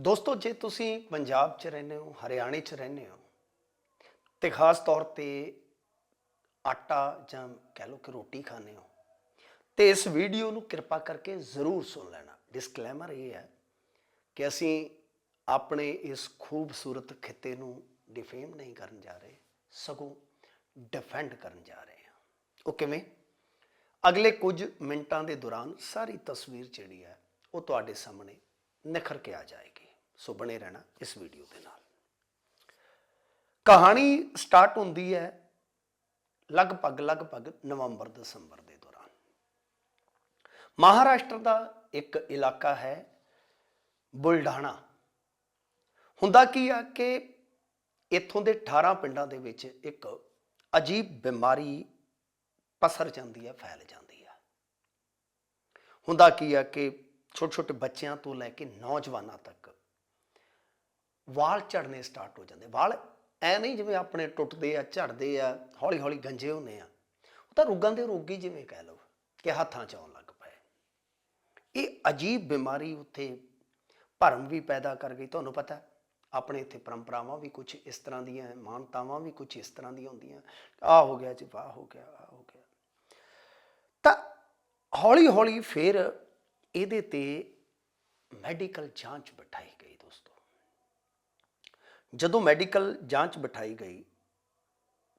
ਦੋਸਤੋ, ਜੇ ਤੁਸੀਂ ਪੰਜਾਬ 'ਚ ਰਹਿੰਦੇ ਹੋ, ਹਰਿਆਣੇ 'ਚ ਰਹਿੰਦੇ ਹੋ, ਤੇ ਖਾਸ ਤੌਰ ਤੇ ਆਟਾ ਜਾਂ ਕਹਿ ਲਓ ਕਿ ਰੋਟੀ ਖਾਂਦੇ ਹੋ, ਤੇ ਇਸ ਵੀਡੀਓ ਨੂੰ ਕਿਰਪਾ ਕਰਕੇ ਜ਼ਰੂਰ ਸੁਣ ਲੈਣਾ। ਡਿਸਕਲੇਮਰ ਇਹ ਹੈ ਕਿ ਅਸੀਂ ਆਪਣੇ ਇਸ ਖੂਬਸੂਰਤ ਖਿੱਤੇ ਨੂੰ ਡਿਫੇਮ ਨਹੀਂ ਕਰਨ ਜਾ ਰਹੇ, ਸਗੋਂ ਡਿਫੈਂਡ ਕਰਨ ਜਾ ਰਹੇ ਹਾਂ। ਉਹ ਕਿਵੇਂ? ਅਗਲੇ ਕੁਝ ਮਿੰਟਾਂ ਦੇ ਦੌਰਾਨ ਸਾਰੀ ਤਸਵੀਰ ਜਿਹੜੀ ਹੈ, ਉਹ ਤੁਹਾਡੇ ਸਾਹਮਣੇ ਨਿਖਰ ਕੇ ਆ ਜਾਏਗੀ। ਸੋ ਬਣੇ ਰਹਿਣਾ ਇਸ ਵੀਡੀਓ ਦੇ ਨਾਲ। ਕਹਾਣੀ ਸਟਾਰਟ ਹੁੰਦੀ ਹੈ ਲਗਭਗ ਲਗਭਗ ਨਵੰਬਰ ਦਸੰਬਰ ਦੇ ਦੌਰਾਨ। ਮਹਾਰਾਸ਼ਟਰ ਦਾ ਇੱਕ ਇਲਾਕਾ ਹੈ ਬੁਲਢਾਣਾ। ਹੁੰਦਾ ਕੀ ਆ ਕਿ ਇੱਥੋਂ ਦੇ 18 ਪਿੰਡਾਂ ਦੇ ਵਿੱਚ ਇੱਕ ਅਜੀਬ ਬਿਮਾਰੀ ਪਸਰ ਜਾਂਦੀ ਹੈ ਫੈਲ ਜਾਂਦੀ ਹੈ ਹੁੰਦਾ ਕੀ ਆ ਕਿ ਛੋਟੇ ਛੋਟੇ ਬੱਚਿਆਂ ਤੋਂ ਲੈ ਕੇ ਨੌਜਵਾਨਾਂ ਤੱਕ ਵਾਲ ਝੜਨੇ ਸਟਾਰਟ ਹੋ ਜਾਂਦੇ। ਵਾਲ ਐ ਨਹੀਂ ਜਿਵੇਂ ਆਪਣੇ ਟੁੱਟਦੇ ਆ ਝੜਦੇ ਆ ਹੌਲੀ ਹੌਲੀ ਗੰਜੇ ਹੁੰਦੇ ਆ। ਉਹ ਤਾਂ ਰੋਗਾਂ ਦੇ ਰੋਗੀ ਜਿਵੇਂ ਕਹਿ ਲਓ ਕਿ ਹੱਥਾਂ 'ਚ ਆਉਣ ਲੱਗ ਪਏ। ਇਹ ਅਜੀਬ ਬਿਮਾਰੀ ਉੱਥੇ ਭਰਮ ਵੀ ਪੈਦਾ ਕਰ ਗਈ। ਤੁਹਾਨੂੰ ਪਤਾ ਆਪਣੇ ਇੱਥੇ ਪਰੰਪਰਾਵਾਂ ਵੀ ਕੁਝ ਇਸ ਤਰ੍ਹਾਂ ਦੀਆਂ ਹੈ, ਮਾਨਤਾਵਾਂ ਵੀ ਕੁਝ ਇਸ ਤਰ੍ਹਾਂ ਦੀਆਂ ਹੁੰਦੀਆਂ। ਆ ਹੋ ਗਿਆ ਜੀ ਵਾਹ ਹੋ ਗਿਆ ਆ ਹੋ ਗਿਆ। ਤਾਂ ਹੌਲੀ ਹੌਲੀ ਫਿਰ ਇਹਦੇ ਤੇ ਮੈਡੀਕਲ ਜਾਂਚ ਬਿਠਾਈ ਜਦੋਂ ਮੈਡੀਕਲ ਜਾਂਚ ਬਿਠਾਈ ਗਈ,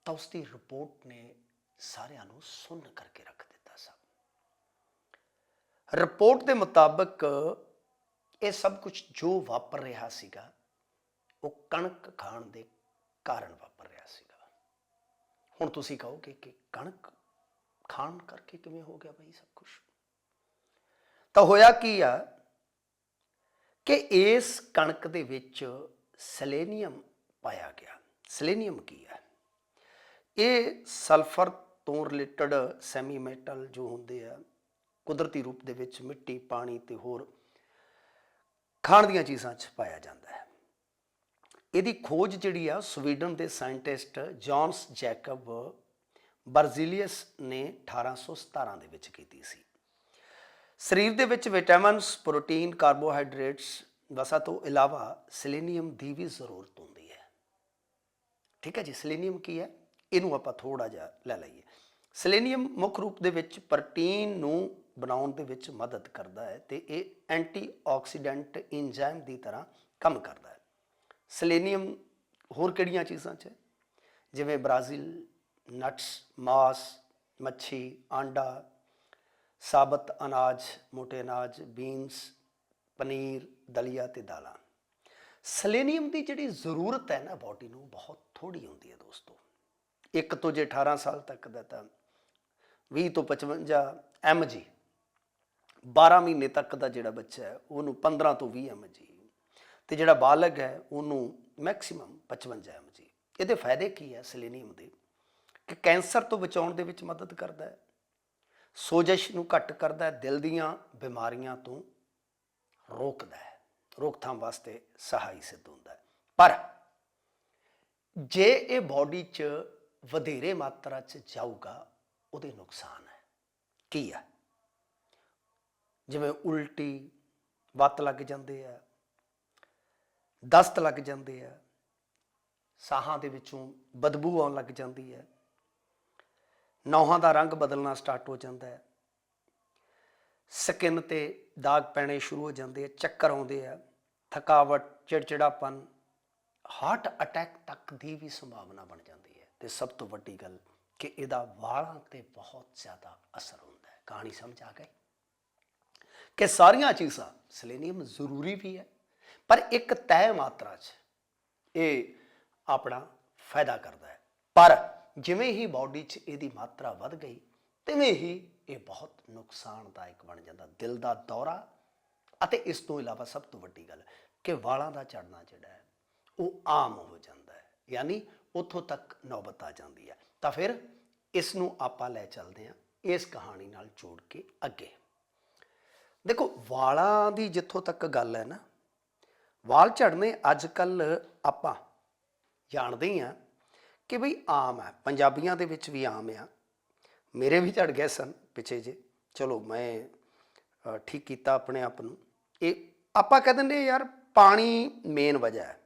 ਤਾਂ ਉਸ ਦੀ ਰਿਪੋਰਟ ਨੇ ਸਾਰਿਆਂ ਨੂੰ ਸੁੰਨ ਕਰਕੇ ਰੱਖ ਦਿੱਤਾ ਸਭ। ਰਿਪੋਰਟ ਦੇ ਮੁਤਾਬਕ ਇਹ ਸਭ ਕੁਝ ਜੋ ਵਾਪਰ ਰਿਹਾ ਸੀਗਾ, ਉਹ ਕਣਕ ਖਾਣ ਦੇ ਕਾਰਨ ਵਾਪਰ ਰਿਹਾ ਸੀਗਾ। ਹੁਣ ਤੁਸੀਂ ਕਹੋਗੇ ਕਿ ਕਣਕ ਖਾਣ ਕਰਕੇ ਕਿਵੇਂ ਹੋ ਗਿਆ ਬਈ ਸਭ ਕੁਝ ਤਾਂ ਹੋਇਆ ਕੀ ਆ ਕਿ ਇਸ ਕਣਕ ਦੇ ਵਿੱਚ ਸੈਲੇਨੀਅਮ ਪਾਇਆ ਗਿਆ। ਸੈਲੇਨੀਅਮ ਕੀ ਹੈ? ਇਹ ਸਲਫਰ ਤੋਂ ਰਿਲੇਟਡ ਸੈਮੀ ਮੈਟਲ ਜੋ ਹੁੰਦੇ ਆ, ਕੁਦਰਤੀ ਰੂਪ ਦੇ ਵਿੱਚ ਮਿੱਟੀ, ਪਾਣੀ ਤੇ ਹੋਰ ਖਾਣ ਦੀਆਂ ਚੀਜ਼ਾਂ 'ਚ ਪਾਇਆ ਜਾਂਦਾ ਹੈ। ਇਹਦੀ ਖੋਜ ਜਿਹੜੀ ਆ, ਸਵੀਡਨ ਦੇ ਸਾਇੰਟਿਸਟ ਜੌਨਸ ਜੈਕਬ ਬਰਜ਼ੀਲੀਅਸ ਨੇ 1817 ਦੇ ਵਿੱਚ ਕੀਤੀ ਸੀ। ਸਰੀਰ ਦੇ ਵਿੱਚ ਵਿਟਾਮਿਨਸ, ਪ੍ਰੋਟੀਨ, ਕਾਰਬੋਹਾਈਡਰੇਟਸ ਵਸਾ ਤੋਂ ਇਲਾਵਾ ਸੈਲੇਨੀਅਮ ਦੀ ਵੀ ਜ਼ਰੂਰਤ ਹੁੰਦੀ ਹੈ। ਠੀਕ ਹੈ ਜੀ, ਸੈਲੇਨੀਅਮ ਕੀ ਹੈ? ਇਹਨੂੰ ਆਪਾਂ ਥੋੜਾ ਜਿਹਾ ਲੈ ਲਈਏ। ਸੈਲੇਨੀਅਮ ਮੁੱਖ ਰੂਪ ਦੇ ਵਿੱਚ ਪ੍ਰੋਟੀਨ ਨੂੰ ਬਣਾਉਣ ਦੇ ਵਿੱਚ ਮਦਦ ਕਰਦਾ ਹੈ ਤੇ ਇਹ ਐਂਟੀਆਕਸੀਡੈਂਟ ਐਂਜ਼ਾਈਮ ਦੀ ਤਰ੍ਹਾਂ ਕੰਮ ਕਰਦਾ ਹੈ। ਸੈਲੇਨੀਅਮ ਹੋਰ ਕਿਹੜੀਆਂ ਚੀਜ਼ਾਂ 'ਚ ਜਿਵੇਂ ਬ੍ਰਾਜ਼ੀਲ, ਨਟਸ, ਮਾਸ, ਮੱਛੀ, ਆਂਡਾ, ਸਾਬਤ ਅਨਾਜ, ਮੋਟੇ ਅਨਾਜ, ਬੀਨਸ ਪਨੀਰ, ਦਲੀਆ ਤੇ ਦਾਲਾਂ। ਸਲੇਨੀਅਮ ਦੀ ਜਿਹੜੀ ਜ਼ਰੂਰਤ ਹੈ ਨਾ ਬਾਡੀ ਨੂੰ, ਬਹੁਤ ਥੋੜੀ ਹੁੰਦੀ ਹੈ ਦੋਸਤੋ। ਇੱਕ ਤੋਂ ਜੇ 18 ਸਾਲ ਤੱਕ ਦਾ ਤਾਂ 20 ਤੋਂ 55 mg 12 ਮਹੀਨੇ ਤੱਕ ਦਾ ਜਿਹੜਾ ਬੱਚਾ ਹੈ, ਉਹਨੂੰ 15 ਤੋਂ 20 mg ਤੇ ਜਿਹੜਾ ਬਾਲਗ ਹੈ, ਉਹਨੂੰ ਮੈਕਸਿਮਮ 55 mg ਇਹਦੇ ਫਾਇਦੇ ਕੀ ਹੈ ਸਲੇਨੀਅਮ ਦੇ? ਕਿ ਕੈਂਸਰ ਤੋਂ ਬਚਾਉਣ ਦੇ ਵਿੱਚ ਮਦਦ ਕਰਦਾ ਹੈ। ਸੋਜਸ਼ ਨੂੰ ਘੱਟ ਕਰਦਾ ਹੈ, ਦਿਲ ਦੀਆਂ ਬਿਮਾਰੀਆਂ ਤੋਂ ਰੋਕਦਾ ਹੈ, ਰੋਕਥਾਮ ਵਾਸਤੇ ਸਹਾਈ ਸਿੱਧ ਹੁੰਦਾ ਹੈ। ਪਰ ਜੇ ਇਹ ਬਾਡੀ 'ਚ ਵਧੇਰੇ ਮਾਤਰਾ 'ਚ ਜਾਊਗਾ, ਉਹਦੇ ਨੁਕਸਾਨ ਹੈ। ਕੀ ਹੈ? ਜਿਵੇਂ ਉਲਟੀ ਵੱਤ ਲੱਗ ਜਾਂਦੇ ਆ, ਦਸਤ ਲੱਗ ਜਾਂਦੇ ਆ, ਸਾਹਾਂ ਦੇ ਵਿੱਚੋਂ ਬਦਬੂ ਆਉਣ ਲੱਗ ਜਾਂਦੀ ਹੈ ਨੌਹਾਂ ਦਾ ਰੰਗ ਬਦਲਣਾ ਸਟਾਰਟ ਹੋ ਜਾਂਦਾ ਹੈ। ਸਕਿਨ ਤੇ ਦਾਗ ਪੈਣੇ ਸ਼ੁਰੂ ਹੋ ਜਾਂਦੇ ਆ, ਚੱਕਰ ਆਉਂਦੇ ਆ, ਥਕਾਵਟ, ਚਿੜਚਿੜਾਪਨ ਹਾਰਟ ਅਟੈਕ ਤੱਕ ਦੀ ਵੀ ਸੰਭਾਵਨਾ ਬਣ ਜਾਂਦੀ ਹੈ। ਤੇ ਸਭ ਤੋਂ ਵੱਡੀ ਗੱਲ ਕਿ ਇਹਦਾ ਵਾਲਾਂ ਤੇ ਬਹੁਤ ਜ਼ਿਆਦਾ ਅਸਰ ਹੁੰਦਾ ਹੈ। ਕਹਾਣੀ ਸਮਝ ਆ ਗਈ? ਕਿ ਸਾਰੀਆਂ ਚੀਜ਼ਾਂ ਸਲੇਨੀਅਮ ਜ਼ਰੂਰੀ ਵੀ ਹੈ, ਪਰ ਇੱਕ ਤੈਅ ਮਾਤਰਾ 'ਚ ਇਹ ਆਪਣਾ ਫਾਇਦਾ ਕਰਦਾ ਹੈ। ਪਰ ਜਿਵੇਂ ਹੀ ਬਾਡੀ 'ਚ ਇਹਦੀ ਮਾਤਰਾ ਵੱਧ ਗਈ, ਤਿਵੇਂ ਹੀ ਇਹ ਬਹੁਤ ਨੁਕਸਾਨਦਾਇਕ ਬਣ ਜਾਂਦਾ, ਦਿਲ ਦਾ ਦੌਰਾ ਅਤੇ ਇਸ ਤੋਂ ਇਲਾਵਾ ਸਭ ਤੋਂ ਵੱਡੀ ਗੱਲ ਕਿ ਵਾਲਾਂ ਦਾ ਝੜਨਾ ਜਿਹੜਾ ਹੈ, ਉਹ ਆਮ ਹੋ ਜਾਂਦਾ ਹੈ, ਯਾਨੀ ਉੱਥੋਂ ਤੱਕ ਨੌਬਤ ਆ ਜਾਂਦੀ ਹੈ। ਤਾਂ ਫਿਰ ਇਸ ਨੂੰ ਆਪਾਂ ਲੈ ਚੱਲਦੇ ਹਾਂ ਇਸ ਕਹਾਣੀ ਨਾਲ ਜੋੜ ਕੇ ਅੱਗੇ। ਦੇਖੋ, ਵਾਲਾਂ ਦੀ ਜਿੱਥੋਂ ਤੱਕ ਗੱਲ ਹੈ ਨਾ, ਵਾਲ ਝੜਨੇ ਅੱਜ ਕੱਲ ਆਪਾਂ ਜਾਣਦੇ ਹੀ ਆ ਕਿ ਬਈ ਆਮ ਹੈ, ਪੰਜਾਬੀਆਂ ਦੇ ਵਿੱਚ ਵੀ ਆਮ ਆ। ਮੇਰੇ ਵੀ ਝੜ ਗਏ ਸਨ ਪਿੱਛੇ ਜੇ। ਚਲੋ ਮੈਂ ਠੀਕ ਕੀਤਾ ਆਪਣੇ ਆਪ ਨੂੰ। ਇਹ ਆਪਾਂ ਕਹਿ ਦਿੰਦੇ ਯਾਰ ਪਾਣੀ ਮੇਨ ਵਜ੍ਹਾ ਹੈ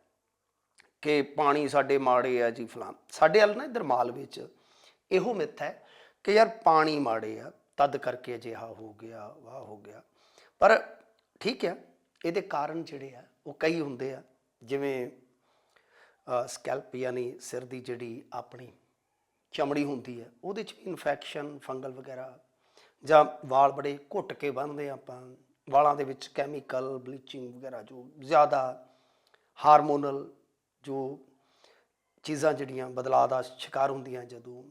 ਕਿ ਪਾਣੀ ਸਾਡੇ ਮਾੜੇ ਆ ਜੀ ਫਲਾਂ ਸਾਡੇ ਵੱਲ ਨਾ ਇਧਰ ਮਾਲ ਵਿੱਚ ਇਹੋ ਮਿੱਥ ਹੈ ਕਿ ਯਾਰ ਪਾਣੀ ਮਾੜੇ ਆ, ਤਦ ਕਰਕੇ ਅਜਿਹਾ ਹੋ ਗਿਆ, ਵਾਹ ਹੋ ਗਿਆ। ਪਰ ਠੀਕ ਹੈ, ਇਹਦੇ ਕਾਰਨ ਜਿਹੜੇ ਆ, ਉਹ ਕਈ ਹੁੰਦੇ ਆ। ਜਿਵੇਂ ਸਕੈਲਪ ਯਾਨੀ ਸਿਰ ਦੀ ਜਿਹੜੀ ਆਪਣੀ ਚਮੜੀ ਹੁੰਦੀ ਹੈ ਉਹਦੇ ਚ ਇਨਫੈਕਸ਼ਨ ਫੰਗਲ ਵਗੈਰਾ ਜਾਂ ਵਾਲ ਬੜੇ ਘੁੱਟ ਕੇ ਬੰਨਦੇ ਆਪਾਂ ਵਾਲਾਂ ਦੇ ਵਿੱਚ ਕੈਮੀਕਲ ਬਲੀਚਿੰਗ ਵਗੈਰਾ ਜੋ ਜ਼ਿਆਦਾ ਹਾਰਮੋਨਲ ਜੋ ਚੀਜ਼ਾਂ ਜਿਹੜੀਆਂ ਬਦਲਾਅ ਦਾ ਸ਼ਿਕਾਰ ਹੁੰਦੀਆਂ ਜਦੋਂ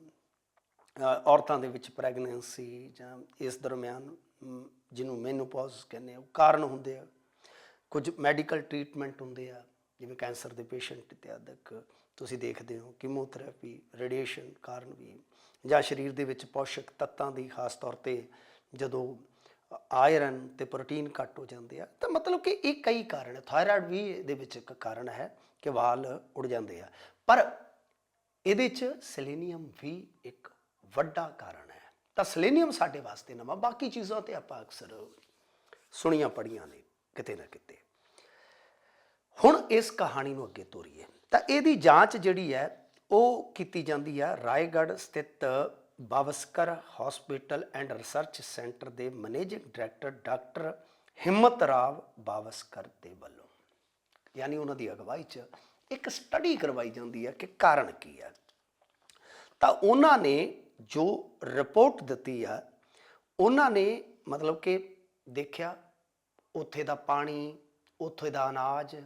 ਔਰਤਾਂ ਦੇ ਵਿੱਚ ਪ੍ਰੈਗਨੈਂਸੀ ਜਾਂ ਇਸ ਦਰਮਿਆਨ ਮ, ਜਿਹਨੂੰ ਮੈਨੋਪੌਜ਼ ਕਹਿੰਦੇ ਆ ਉਹ ਕਾਰਨ ਹੁੰਦੇ ਆ। ਕੁਝ ਮੈਡੀਕਲ ਟ੍ਰੀਟਮੈਂਟ ਹੁੰਦੇ ਆ ਜਿਵੇਂ ਕੈਂਸਰ ਦੇ ਪੇਸ਼ੈਂਟ ਇਤਿਆਦਿਕ ਤੁਸੀਂ ਦੇਖਦੇ ਹੋ ਕੀਮੋਥੈਰੇਪੀ, ਰੇਡੀਏਸ਼ਨ ਕਾਰਨ ਵੀ ਜਾਂ ਸਰੀਰ ਦੇ ਵਿੱਚ ਪੋਸ਼ਕ ਤੱਤਾਂ ਦੀ ਖਾਸ ਤੌਰ ਤੇ ਜਦੋਂ ਆਇਰਨ ਤੇ ਪ੍ਰੋਟੀਨ ਘੱਟ ਹੋ ਜਾਂਦੇ ਆ, ਤਾਂ ਮਤਲਬ ਕਿ ਇਹ ਕਈ ਕਾਰਨ ਹੈ ਥਾਇਰਾਇਡ ਵੀ ਇਹਦੇ ਵਿੱਚ ਇੱਕ ਕਾਰਨ ਹੈ ਕਿ ਵਾਲ ਉੜ ਜਾਂਦੇ ਆ। ਪਰ ਇਹਦੇ ਚ ਸੈਲੇਨੀਅਮ ਵੀ ਇੱਕ ਵੱਡਾ ਕਾਰਨ ਹੈ। ਤਾਂ ਸੈਲੇਨੀਅਮ ਸਾਡੇ ਵਾਸਤੇ ਨਵਾਂ, ਬਾਕੀ ਚੀਜ਼ਾਂ ਤੇ ਆਪਾਂ ਅਕਸਰ ਸੁਣੀਆਂ ਪੜੀਆਂ ਨੇ ਕਿਤੇ ਨਾ ਕਿਤੇ। ਹੁਣ ਇਸ ਕਹਾਣੀ ਨੂੰ ਅੱਗੇ ਤੋਰੀਏ। ਤਾਂ ਇਹਦੀ ਜਾਂਚ ਜਿਹੜੀ ਹੈ, ਉਹ ਕੀਤੀ ਜਾਂਦੀ ਹੈ ਰਾਏਗੜ੍ਹ ਸਥਿਤ Bawaskar hospital and research centre ਦੇ managing director doctor Himmat Rao Bawaskar ਦੇ ਵੱਲੋਂ। ਯਾਨੀ ਉਹਨਾਂ ਦੀ ਅਗਵਾਈ 'ਚ ਇੱਕ ਸਟੱਡੀ ਕਰਵਾਈ ਜਾਂਦੀ ਹੈ ਕਿ ਕਾਰਨ ਕੀ ਹੈ ਤਾਂ ਉਹਨਾਂ ਨੇ ਜੋ ਰਿਪੋਰਟ ਦਿੱਤੀ ਆ, ਉਹਨਾਂ ਨੇ ਮਤਲਬ ਕਿ ਦੇਖਿਆ, ਉੱਥੇ ਦਾ ਪਾਣੀ, ਉੱਥੇ ਦਾ ਅਨਾਜ,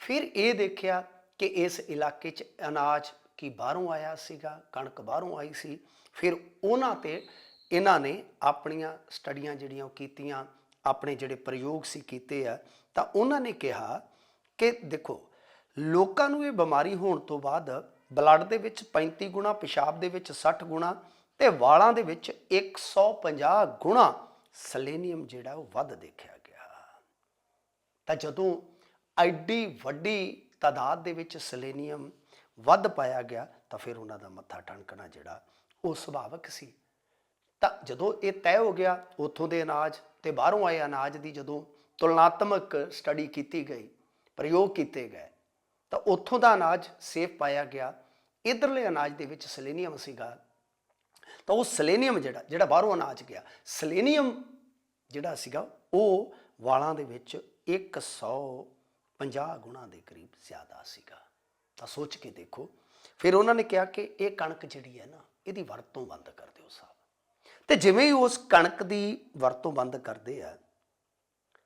ਫਿਰ ਇਹ ਦੇਖਿਆ ਕਿ ਇਸ ਇਲਾਕੇ 'ਚ ਅਨਾਜ ਕੀ ਬਾਹਰੋਂ ਆਇਆ ਸੀਗਾ, ਕਣਕ ਬਾਹਰੋਂ ਆਈ ਸੀ। ਫਿਰ ਉਹਨਾਂ ਤੇ ਇਹਨਾਂ ਨੇ ਆਪਣੀਆਂ ਸਟੱਡੀਆਂ ਜਿਹੜੀਆਂ ਉਹ ਕੀਤੀਆਂ, ਆਪਣੇ ਜਿਹੜੇ ਪ੍ਰਯੋਗ ਸੀ ਕੀਤੇ ਆ, ਤਾਂ ਉਹਨਾਂ ਨੇ ਕਿਹਾ ਕਿ ਦੇਖੋ, ਲੋਕਾਂ ਨੂੰ ਇਹ ਬਿਮਾਰੀ ਹੋਣ ਤੋਂ ਬਾਅਦ ਬਲੱਡ ਦੇ ਵਿੱਚ 35 ਗੁਣਾ, ਪਿਸ਼ਾਬ ਦੇ ਵਿੱਚ 60 ਗੁਣਾ ਤੇ ਵਾਲਾਂ ਦੇ ਵਿੱਚ 150 ਗੁਣਾ ਸਲੇਨੀਅਮ ਜਿਹੜਾ ਉਹ ਵੱਧ ਦੇਖਿਆ ਗਿਆ। ਤਾਂ ਜਦੋਂ ਐਡੀ ਵੱਡੀ ਤਾਦਾਦ ਦੇ ਵਿੱਚ ਸੈਲੇਨੀਅਮ ਵੱਧ ਪਾਇਆ ਗਿਆ ਤਾਂ ਫਿਰ ਉਹਨਾਂ ਦਾ ਮੱਥਾ ਟਣਕਣਾ ਜਿਹੜਾ ਉਹ ਸੁਭਾਵਕ ਸੀ। ਤਾਂ ਜਦੋਂ ਇਹ ਤੈਅ ਹੋ ਗਿਆ, ਉੱਥੋਂ ਦੇ ਅਨਾਜ ਤੇ ਬਾਹਰੋਂ ਆਏ ਅਨਾਜ ਦੀ ਜਦੋਂ ਤੁਲਨਾਤਮਕ ਸਟੱਡੀ ਕੀਤੀ ਗਈ, ਪ੍ਰਯੋਗ ਕੀਤੇ ਗਏ, ਤਾਂ ਉੱਥੋਂ ਦਾ ਅਨਾਜ ਸੇਫ ਪਾਇਆ ਗਿਆ। ਇਧਰਲੇ ਅਨਾਜ ਦੇ ਵਿੱਚ ਸੈਲੇਨੀਅਮ ਸੀਗਾ। ਤਾਂ ਉਹ ਸੈਲੇਨੀਅਮ ਜਿਹੜਾ ਜਿਹੜਾ ਬਾਹਰੋਂ ਅਨਾਜ ਗਿਆ, ਸੈਲੇਨੀਅਮ ਜਿਹੜਾ ਸੀਗਾ, ਉਹ ਵਾਲਾਂ ਦੇ ਵਿੱਚ 150 ਗੁਣਾ ਦੇ ਕਰੀਬ ਜ਼ਿਆਦਾ ਸੀਗਾ। ਤਾਂ ਸੋਚ ਕੇ ਦੇਖੋ, ਫਿਰ ਉਹਨਾਂ ਨੇ ਕਿਹਾ ਕਿ ਇਹ ਕਣਕ ਜਿਹੜੀ ਹੈ ਨਾ, ਇਹਦੀ ਵਰਤੋਂ ਬੰਦ ਕਰ ਦਿਓ ਸਾਹਿਬ। ਤੇ ਜਿਵੇਂ ਹੀ ਉਸ ਕਣਕ ਦੀ ਵਰਤੋਂ ਬੰਦ ਕਰਦੇ ਆ,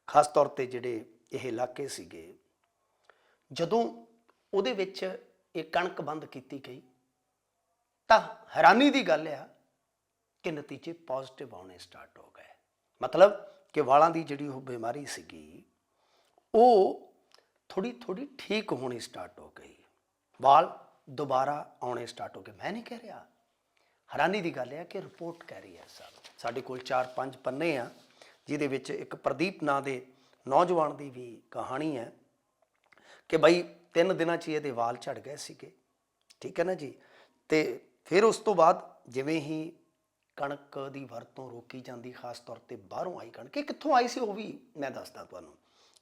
ਖਾਸ ਤੌਰ ਤੇ ਜਿਹੜੇ ਇਹ ਇਲਾਕੇ ਸੀਗੇ, ਜਦੋਂ ਉਹਦੇ ਵਿੱਚ ਇਹ ਕਣਕ ਬੰਦ ਕੀਤੀ ਗਈ, ਤਾਂ ਹੈਰਾਨੀ ਦੀ ਗੱਲ ਆ ਕਿ ਨਤੀਜੇ ਪੋਜ਼ਿਟਿਵ ਆਉਣੇ ਸਟਾਰਟ ਹੋ ਗਏ। ਮਤਲਬ ਕਿ ਵਾਲਾਂ ਦੀ ਜਿਹੜੀ ਉਹ ਬਿਮਾਰੀ ਸੀਗੀ, ਉਹ ਥੋੜੀ ਥੋੜੀ ਠੀਕ ਹੋਣੀ ਸਟਾਰਟ ਹੋ ਗਈ। ਵਾਲ ਦੁਬਾਰਾ ਆਉਣੇ ਸਟਾਰਟ ਹੋ ਗਏ। ਮੈਂ ਨਹੀਂ ਕਹਿ ਰਿਹਾ। ਹੈਰਾਨੀ ਦੀ ਗੱਲ ਹੈ ਕਿ ਰਿਪੋਰਟ ਕਹਿ ਰਹੀ ਹੈ ਸਭ। ਸਾਡੇ ਕੋਲ 4-5 ਪੰਨੇ ਆ, ਜਿਹਦੇ ਵਿੱਚ ਇੱਕ ਪ੍ਰਦੀਪ ਨਾਂ ਦੇ ਨੌਜਵਾਨ ਦੀ ਵੀ ਕਹਾਣੀ ਹੈ ਕਿ ਬਈ ਤਿੰਨ ਦਿਨਾਂ 'ਚ ਹੀ ਇਹਦੇ ਵਾਲ ਝੜ ਗਏ ਸੀਗੇ। ਠੀਕ ਹੈ ਨਾ ਜੀ? ਤੇ ਫਿਰ ਉਸ ਤੋਂ ਬਾਅਦ ਜਿਵੇਂ ਹੀ ਕਣਕ ਦੀ ਵਰਤੋਂ ਰੋਕੀ ਜਾਂਦੀ, ਖਾਸ ਤੌਰ ਤੇ ਬਾਹਰੋਂ ਆਈ ਕਣਕ। ਇਹ ਕਿੱਥੋਂ ਆਈ ਸੀ ਉਹ ਵੀ ਮੈਂ ਦੱਸਦਾ ਤੁਹਾਨੂੰ।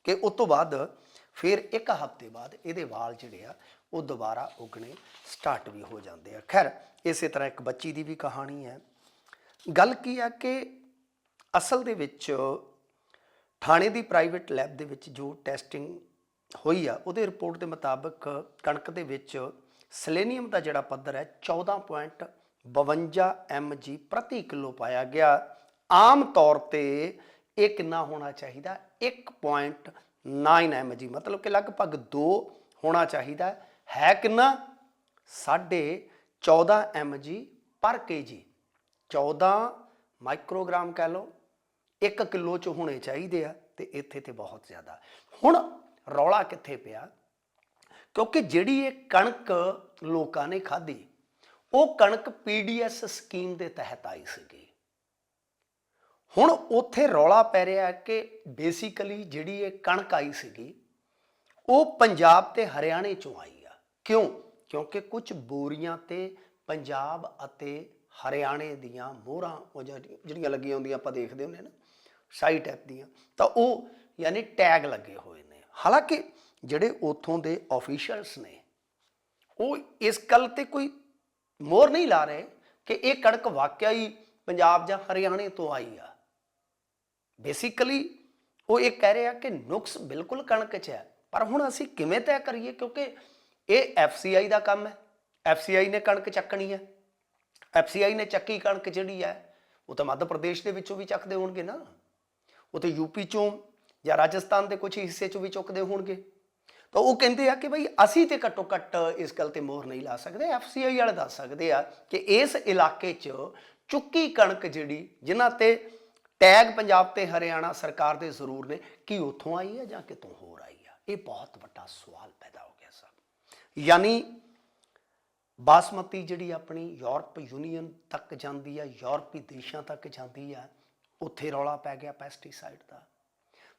ਕਿ ਉਸ ਤੋਂ ਬਾਅਦ ਫਿਰ ਇੱਕ ਹਫ਼ਤੇ ਬਾਅਦ ਇਹਦੇ ਵਾਲ ਜਿਹੜੇ ਆ, ਉਹ ਦੁਬਾਰਾ ਉਗਣੇ ਸਟਾਰਟ ਵੀ ਹੋ ਜਾਂਦੇ ਆ। ਖੈਰ, ਇਸੇ ਤਰ੍ਹਾਂ ਇੱਕ ਬੱਚੀ ਦੀ ਵੀ ਕਹਾਣੀ ਹੈ। ਗੱਲ ਕੀ ਆ ਕਿ ਅਸਲ ਦੇ ਵਿੱਚ ਥਾਣੇ ਦੀ ਪ੍ਰਾਈਵੇਟ ਲੈਬ ਦੇ ਵਿੱਚ ਜੋ ਟੈਸਟਿੰਗ ਹੋਈ ਆ, ਉਹਦੇ ਰਿਪੋਰਟ ਦੇ ਮੁਤਾਬਕ ਕਣਕ ਦੇ ਵਿੱਚ ਸਲੇਨੀਅਮ ਦਾ ਜਿਹੜਾ ਪੱਧਰ ਹੈ 14.52 mg ਪ੍ਰਤੀ ਕਿਲੋ ਪਾਇਆ ਗਿਆ। ਆਮ ਤੌਰ ਤੇ ਇਹ ਕਿੰਨਾ ਹੋਣਾ ਚਾਹੀਦਾ 1.9 ਜੀ ਮਤਲਬ ਕਿ ਲਗਭਗ 2 ਹੋਣਾ ਚਾਹੀਦਾ। ਹੈ ਕਿੰਨਾ? ਸਾਢੇ 14 ਜੀ ਪਰ kg 14 ਮਾਈਕਰੋਗ੍ਰਾਮ ਕਹਿ ਲਓ 1 ਕਿਲੋ ਚ ਹੋਣੇ ਚਾਹੀਦੇ ਆ ਤੇ ਇੱਥੇ ਤੇ ਬਹੁਤ ਜ਼ਿਆਦਾ। ਹੁਣ ਰੌਲਾ ਕਿੱਥੇ ਪਿਆ? ਕਿਉਂਕਿ ਜਿਹੜੀ ਇਹ ਕਣਕ ਲੋਕਾਂ ਨੇ ਖਾਧੀ, ਉਹ ਕਣਕ ਪੀਡੀਐਸ ਸਕੀਮ ਦੇ ਤਹਿਤ ਆਈ ਸੀਗੀ। ਹੁਣ ਉੱਥੇ ਰੌਲਾ ਪੈ ਰਿਹਾ ਕਿ ਬੇਸਿਕਲੀ ਜਿਹੜੀ ਇਹ ਕਣਕ ਆਈ ਸੀਗੀ, ਉਹ ਪੰਜਾਬ ਤੇ ਹਰਿਆਣੇ ਚੋਂ ਆਈ ਆ। ਕਿਉਂ? ਕਿਉਂਕਿ ਕੁਝ ਬੋਰੀਆਂ ਤੇ ਪੰਜਾਬ ਅਤੇ ਹਰਿਆਣੇ ਦੀਆਂ ਮੋਹਰਾਂ, ਉਹ ਜਿਹੜੀ- ਜਿਹੜੀਆਂ ਲੱਗੀਆਂ ਹੁੰਦੀਆਂ ਆਪਾਂ ਦੇਖਦੇ ਹੁੰਦੇ ਨਾ ਸਾਈ ਟੈਪ ਦੀਆਂ, ਤਾਂ ਉਹ ਯਾਨੀ ਟੈਗ ਲੱਗੇ ਹੋਏ ਨੇ। ਹਾਲਾਂਕਿ ਜਿਹੜੇ ਉਥੋਂ ਦੇ ਆਫੀਸ਼ੀਅਲਸ ਨੇ, ਉਹ ਇਸ ਗੱਲ ਤੇ ਕੋਈ ਮੋਹਰ ਨਹੀਂ ਲਾ ਰਹੇ ਕਿ ਇਹ ਕਣਕ ਵਾਕਿਆ ਹੀ ਪੰਜਾਬ ਜਾਂ ਹਰਿਆਣੇ ਤੋਂ ਆਈ ਆ। ਬੇਸਿਕਲੀ ਉਹ ਇਹ ਕਹਿ ਰਿਹਾ ਕਿ ਨੁਕਸ ਬਿਲਕੁਲ ਕਣਕ 'ਚ ਹੈ। ਪਰ ਹੁਣ ਅਸੀਂ ਕਿਵੇਂ ਤੈਅ ਕਰੀਏ? ਕਿਉਂਕਿ ਇਹ ਐਫਸੀਆਈ ਦਾ ਕੰਮ ਹੈ। ਐਫਸੀਆਈ ਨੇ ਕਣਕ ਚੱਕਣੀ ਹੈ। ਐਫਸੀਆਈ ਨੇ ਚੱਕੀ ਕਣਕ ਜਿਹੜੀ ਹੈ, ਉਹ ਤਾਂ ਮੱਧ ਪ੍ਰਦੇਸ਼ ਦੇ ਵਿੱਚੋਂ ਵੀ ਚੱਕਦੇ ਹੋਣਗੇ ਨਾ। ਉਹ ਤੇ ਯੂਪੀ ਚੋਂ ਜਾਂ ਰਾਜਸਥਾਨ ਦੇ ਕੁਝ ਹਿੱਸੇ ਚੋਂ ਵੀ ਚੁੱਕਦੇ ਹੋਣਗੇ। ਤਾਂ ਉਹ ਕਹਿੰਦੇ ਆ ਕਿ ਭਈ ਅਸੀਂ ਤੇ ਘੱਟੋ ਘੱਟ ਇਸ ਗੱਲ ਤੇ ਮੋਹਰ ਨਹੀਂ ਲਾ ਸਕਦੇ। ਐਫਸੀਆਈ ਵਾਲੇ ਦੱਸ ਸਕਦੇ ਆ ਕਿ ਇਸ ਇਲਾਕੇ 'ਚ ਚੁੱਕੀ ਕਣਕ ਜਿਹੜੀ, ਜਿਨ੍ਹਾਂ ਤੇ ਟੈਗ ਪੰਜਾਬ ਤੇ ਹਰਿਆਣਾ ਸਰਕਾਰ ਦੇ ਜ਼ਰੂਰ ਨੇ ਕੀ ਉੱਥੋਂ ਆਈ ਹੈ ਜਾਂ ਕਿਤੋਂ ਹੋਰ ਆਈ ਆ। ਇਹ ਬਹੁਤ ਵੱਡਾ ਸਵਾਲ ਪੈਦਾ ਹੋ ਗਿਆ ਸਭ। ਯਾਨੀ ਬਾਸਮਤੀ ਜਿਹੜੀ ਆਪਣੀ ਯੂਰਪ ਯੂਨੀਅਨ ਤੱਕ ਜਾਂਦੀ ਆ, ਯੂਰਪੀ ਦੇਸ਼ਾਂ ਤੱਕ ਜਾਂਦੀ ਹੈ ਉੱਥੇ ਰੌਲਾ ਪੈ ਗਿਆ ਪੈਸਟੀਸਾਈਡ ਦਾ।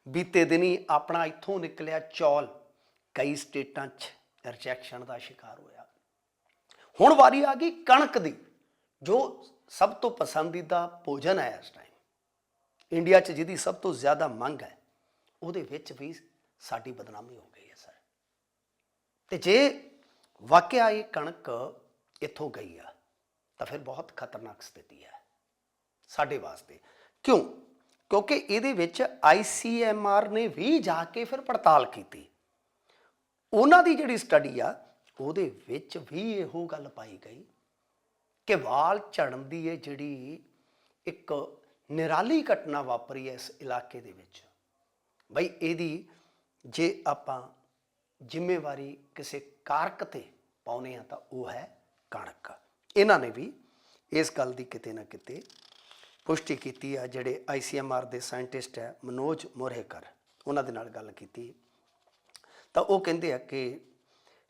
ਬੀਤੇ ਦਿਨੀ ਆਪਣਾ ਇੱਥੋਂ ਨਿਕਲਿਆ ਚੌਲ, ਕਈ ਸਟੇਟਾਂ 'ਚ ਰਿਜੈਕਸ਼ਨ ਦਾ ਸ਼ਿਕਾਰ ਹੋਇਆ। ਹੁਣ ਵਾਰੀ ਆ ਗਈ ਕਣਕ ਦੀ, ਜੋ ਸਭ ਤੋਂ ਪਸੰਦੀਦਾ ਭੋਜਨ ਹੈ ਇਸ ਟਾਈਮ ਇੰਡੀਆ 'ਚ ਜਿਹਦੀ ਸਭ ਤੋਂ ਜ਼ਿਆਦਾ ਮੰਗ ਹੈ, ਉਹਦੇ ਵਿੱਚ ਵੀ ਸਾਡੀ ਬਦਨਾਮੀ ਹੋ ਗਈ ਹੈ, ਸਰ। ਤੇ ਜੇ ਵਾਕਿਆ ਇਹ ਕਣਕ ਇੱਥੋਂ ਗਈ ਆ, ਤਾਂ ਫਿਰ ਬਹੁਤ ਖਤਰਨਾਕ ਸਥਿਤੀ ਹੈ, ਸਾਡੇ ਵਾਸਤੇ। ਕਿਉਂ? ਕਿਉਂਕਿ ਇਹਦੇ ਵਿੱਚ ਆਈਸੀਐਮਆਰ ਨੇ ਵੀ ਜਾ ਕੇ ਫਿਰ ਪੜਤਾਲ ਕੀਤੀ। ਉਹਨਾਂ ਦੀ ਜਿਹੜੀ ਸਟੱਡੀ ਆ, ਉਹਦੇ ਵਿੱਚ ਵੀ ਇਹੋ ਗੱਲ ਪਾਈ ਗਈ ਕਿ ਵਾਲ ਝੜਨ ਦੀ ਇਹ ਜਿਹੜੀ ਇੱਕ ਨਿਰਾਲੀ ਘਟਨਾ ਵਾਪਰੀ ਹੈ ਇਸ ਇਲਾਕੇ ਦੇ ਵਿੱਚ। ਬਈ ਇਹਦੀ ਜੇ ਆਪਾਂ ਜ਼ਿੰਮੇਵਾਰੀ ਕਿਸੇ ਕਾਰਕ ਤੇ ਪਾਉਨੇ ਆ ਤਾਂ ਉਹ ਹੈ ਕਣਕ। ਇਹਨਾਂ ਨੇ ਵੀ ਇਸ ਗੱਲ ਦੀ ਕਿਤੇ ਨਾ ਕਿਤੇ ਪੁਸ਼ਟੀ ਕੀਤੀ ਆ, ਜਿਹੜੇ ਆਈਸੀਐਮਆਰ ਦੇ ਸਾਇੰਟਿਸਟ ਹੈ ਮਨੋਜ ਮੋਰੇਕਰ, ਉਹਨਾਂ ਦੇ ਨਾਲ ਗੱਲ ਕੀਤੀ। ਤਾਂ ਉਹ ਕਹਿੰਦੇ ਆ ਕਿ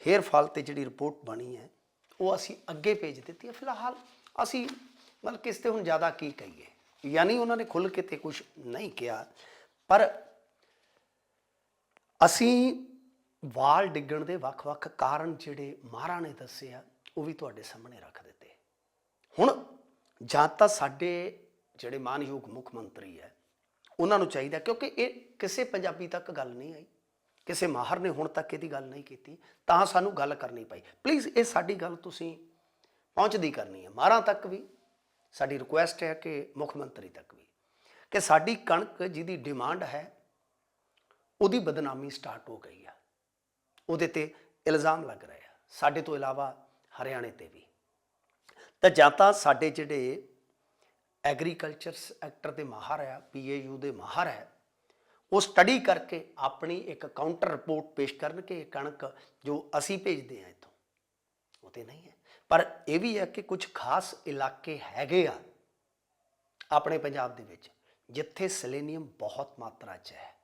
ਹੇਅਰ ਫਾਲ ਤੇ ਜਿਹੜੀ ਰਿਪੋਰਟ ਬਣੀ ਹੈ, ਉਹ ਅਸੀਂ ਅੱਗੇ ਭੇਜ ਦਿੱਤੀ ਹੈ ਫਿਲਹਾਲ। ਅਸੀਂ ਮਤਲਬ ਕਿਸ ਤੇ ਹੁਣ ਜ਼ਿਆਦਾ ਕੀ ਕਹੀਏ? ਯਾਨੀ ਉਹਨਾਂ ਨੇ ਖੁੱਲ ਕੇ ਤੇ ਕੁਝ ਨਹੀਂ ਕਿਹਾ। ਪਰ ਅਸੀਂ ਵਾਲ ਡਿੱਗਣ ਦੇ ਵੱਖ-ਵੱਖ ਕਾਰਨ ਜਿਹੜੇ ਮਹਾਰਾ ਨੇ ਦੱਸੇ ਆ, ਉਹ ਵੀ ਤੁਹਾਡੇ ਸਾਹਮਣੇ ਰੱਖ ਦਿੱਤੇ। ਹੁਣ ਜਾਂ ਤਾਂ ਸਾਡੇ ਜਿਹੜੇ ਮਾਨਯੋਗ ਮੁੱਖ ਮੰਤਰੀ ਹੈ, ਉਹਨਾਂ ਨੂੰ ਚਾਹੀਦਾ ਕਿਉਂਕਿ ਇਹ ਕਿਸੇ ਪੰਜਾਬੀ ਤੱਕ ਗੱਲ ਨਹੀਂ ਆਈ। ਕਿਸੇ ਮਾਹਰ ਨੇ ਹੁਣ ਤੱਕ ਇਹਦੀ ਗੱਲ ਨਹੀਂ ਕੀਤੀ, ਤਾਂ ਸਾਨੂੰ ਗੱਲ ਕਰਨੀ ਪਈ। ਪਲੀਜ਼ ਇਹ ਸਾਡੀ ਗੱਲ ਤੁਸੀਂ ਪਹੁੰਚਦੀ ਕਰਨੀ ਹੈ। ਮਾਹਰਾਂ ਤੱਕ ਵੀ ਸਾਡੀ ਰਿਕੁਐਸਟ ਹੈ ਕਿ ਮੁੱਖ ਮੰਤਰੀ ਤੱਕ ਵੀ, ਕਿ ਸਾਡੀ ਕਣਕ ਜਿਹਦੀ ਡਿਮਾਂਡ ਹੈ, ਉਹਦੀ ਬਦਨਾਮੀ ਸਟਾਰਟ ਹੋ ਗਈ ਆ। ਉਹਦੇ ਤੇ ਇਲਜ਼ਾਮ ਲੱਗ ਰਹੇ ਆ, ਸਾਡੇ ਤੋਂ ਇਲਾਵਾ ਹਰਿਆਣੇ ਤੇ ਵੀ। ਤਾਂ ਜਾਂ ਤਾਂ ਸਾਡੇ ਜਿਹੜੇ ਐਗਰੀਕਲਚਰ ਸੈਕਟਰ ਦੇ ਮਾਹਰ ਆ ਪੀਏਯੂ ਦੇ ਮਾਹਰ ਹੈ ਉਹ ਸਟੱਡੀ ਕਰਕੇ ਆਪਣੀ ਇੱਕ ਕਾਊਂਟਰ ਰਿਪੋਰਟ ਪੇਸ਼ ਕਰਨ ਕਿ ਇਹ ਕਣਕ ਜੋ ਅਸੀਂ ਭੇਜਦੇ ਆ ਇੱਥੋਂ। ਉਹ ਤੇ ਨਹੀਂ ਹੈ। ਪਰ ਇਹ ਵੀ ਹੈ ਕਿ ਕੁਝ ਖਾਸ ਇਲਾਕੇ ਹੈਗੇ ਆ ਆਪਣੇ ਪੰਜਾਬ ਦੇ ਵਿੱਚ, ਜਿੱਥੇ ਸੈਲੇਨੀਅਮ ਬਹੁਤ ਮਾਤਰਾ 'ਚ ਹੈ।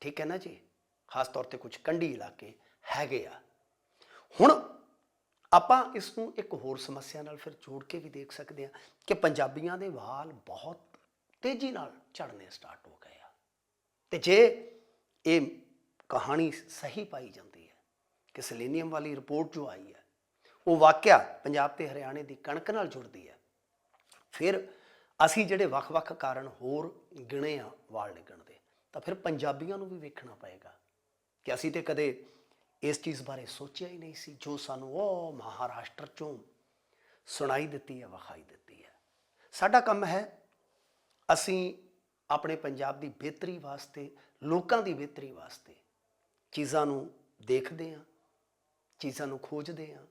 ਠੀਕ ਹੈ ਨਾ ਜੀ? ਖਾਸ ਤੌਰ ਤੇ ਕੁਝ ਕੰਢੀ ਇਲਾਕੇ ਹੈਗੇ ਆ। ਹੁਣ ਆਪਾਂ ਇਸ ਨੂੰ ਇੱਕ ਹੋਰ ਸਮੱਸਿਆ ਨਾਲ ਫਿਰ ਜੋੜ ਕੇ ਵੀ ਦੇਖ ਸਕਦੇ ਹਾਂ ਕਿ ਪੰਜਾਬੀਆਂ ਦੇ ਵਾਲ ਬਹੁਤ ਤੇਜ਼ੀ ਨਾਲ ਝੜਨੇ ਸਟਾਰਟ ਹੋ ਗਏ ਆ। ਤੇ ਜੇ ਇਹ ਕਹਾਣੀ ਸਹੀ ਪਾਈ ਜਾਂਦੀ ਹੈ ਕਿ ਸੈਲੇਨੀਅਮ ਵਾਲੀ ਰਿਪੋਰਟ ਜੋ ਆਈ ਹੈ ਉਹ ਵਾਕਿਆ ਪੰਜਾਬ ਤੇ ਹਰਿਆਣੇ ਦੀ ਕਣਕ ਨਾਲ ਜੁੜਦੀ ਹੈ। ਫਿਰ ਅਸੀਂ ਜਿਹੜੇ ਵੱਖ-ਵੱਖ ਕਾਰਨ ਹੋਰ ਗਿਣੇ ਆ ਵਾਲ ਡਿੱਗਣ ਦੇ, ਤਾਂ ਫਿਰ ਪੰਜਾਬੀਆਂ ਨੂੰ ਵੀ ਵੇਖਣਾ ਪਏਗਾ ਕਿ ਅਸੀਂ ਤੇ ਕਦੇ ਇਸ ਚੀਜ਼ ਬਾਰੇ ਸੋਚਿਆ ਹੀ ਨਹੀਂ ਸੀ, ਜੋ ਸਾਨੂੰ ਉਹ ਮਹਾਰਾਸ਼ਟਰ ਚੋਂ ਸੁਣਾਈ ਦਿੱਤੀ ਹੈ, ਵਿਖਾਈ ਦਿੱਤੀ ਹੈ। ਸਾਡਾ ਕੰਮ ਹੈ ਅਸੀਂ ਆਪਣੇ ਪੰਜਾਬ ਦੀ ਬਿਹਤਰੀ ਵਾਸਤੇ, ਲੋਕਾਂ ਦੀ ਬਿਹਤਰੀ ਵਾਸਤੇ ਚੀਜ਼ਾਂ ਨੂੰ ਦੇਖਦੇ ਹਾਂ, ਚੀਜ਼ਾਂ ਨੂੰ ਖੋਜਦੇ ਹਾਂ।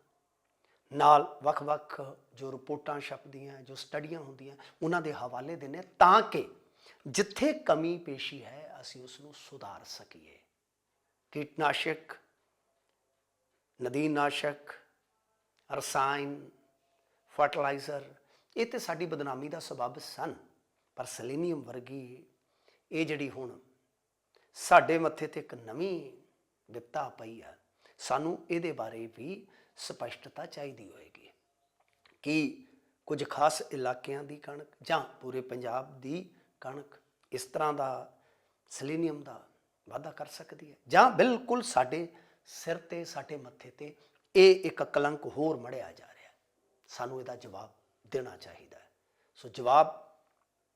ਨਾਲ ਵੱਖ-ਵੱਖ ਜੋ ਰਿਪੋਰਟਾਂ ਛਪਦੀਆਂ, ਜੋ ਸਟੱਡੀਆਂ ਹੁੰਦੀਆਂ, ਉਹਨਾਂ ਦੇ ਹਵਾਲੇ ਦਿੰਦੇ ਹਾਂ ਤਾਂ ਕਿ ਜਿੱਥੇ ਕਮੀ ਪੇਸ਼ੀ ਹੈ, ਅਸੀਂ ਉਸ ਨੂੰ ਸੁਧਾਰ ਸਕੀਏ। ਕੀਟਨਾਸ਼ਕ ਨਦੀਨਾਸ਼ਕ ਰਸਾਇਣ, ਫਰਟੀਲਾਈਜ਼ਰ, ਇਹ ਤੇ ਸਾਡੀ ਬਦਨਾਮੀ ਦਾ ਸਬਬ ਸਨ, ਪਰ ਸੈਲੇਨੀਅਮ ਵਰਗੀ ਇਹ ਜਿਹੜੀ ਹੁਣ ਸਾਡੇ ਮੱਥੇ ਤੇ ਇੱਕ ਨਵੀਂ ਵਿਪਤਾ ਪਈ ਆ, ਸਾਨੂੰ ਇਹਦੇ ਬਾਰੇ ਵੀ ਸਪਸ਼ਟਤਾ ਚਾਹੀਦੀ ਹੋਏਗੀ। ਕਿ ਕੁਝ ਖਾਸ ਇਲਾਕਿਆਂ ਦੀ ਕਣਕ ਜਾਂ ਪੂਰੇ ਪੰਜਾਬ ਦੀ ਕਣਕ ਇਸ ਤਰ੍ਹਾਂ ਦਾ ਸਲੀਨੀਅਮ ਦਾ ਵਾਧਾ ਕਰ ਸਕਦੀ ਹੈ? ਜਾਂ ਬਿਲਕੁਲ ਸਾਡੇ ਸਿਰ ਤੇ, ਸਾਡੇ ਮੱਥੇ ਤੇ ਇਹ ਇੱਕ ਕਲੰਕ ਹੋਰ ਮੜਿਆ ਜਾ ਰਿਹਾ ਸਾਨੂੰ ਇਹਦਾ ਜਵਾਬ ਦੇਣਾ ਚਾਹੀਦਾ ਹੈ। ਸੋ ਜਵਾਬ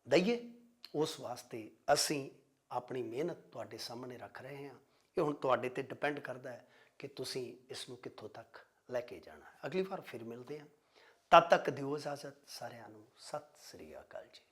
ਦਈਏ। ਉਸ ਵਾਸਤੇ ਅਸੀਂ ਆਪਣੀ ਮਿਹਨਤ ਤੁਹਾਡੇ ਸਾਹਮਣੇ ਰੱਖ ਰਹੇ ਹਾਂ। ਇਹ ਹੁਣ ਤੁਹਾਡੇ ਤੇ ਡਿਪੈਂਡ ਕਰਦਾ ਹੈ ਕਿ ਤੁਸੀਂ ਇਸ ਨੂੰ ਕਿੱਥੋਂ ਤੱਕ ਲੈ ਕੇ ਜਾਣਾ। ਅਗਲੀ ਵਾਰ ਫਿਰ ਮਿਲਦੇ ਹਾਂ। ਤਦ ਤੱਕ ਦਿਓ ਇਜਾਜ਼ਤ। ਸਾਰਿਆਂ ਨੂੰ ਸਤਿ ਸ੍ਰੀ ਅਕਾਲ ਜੀ।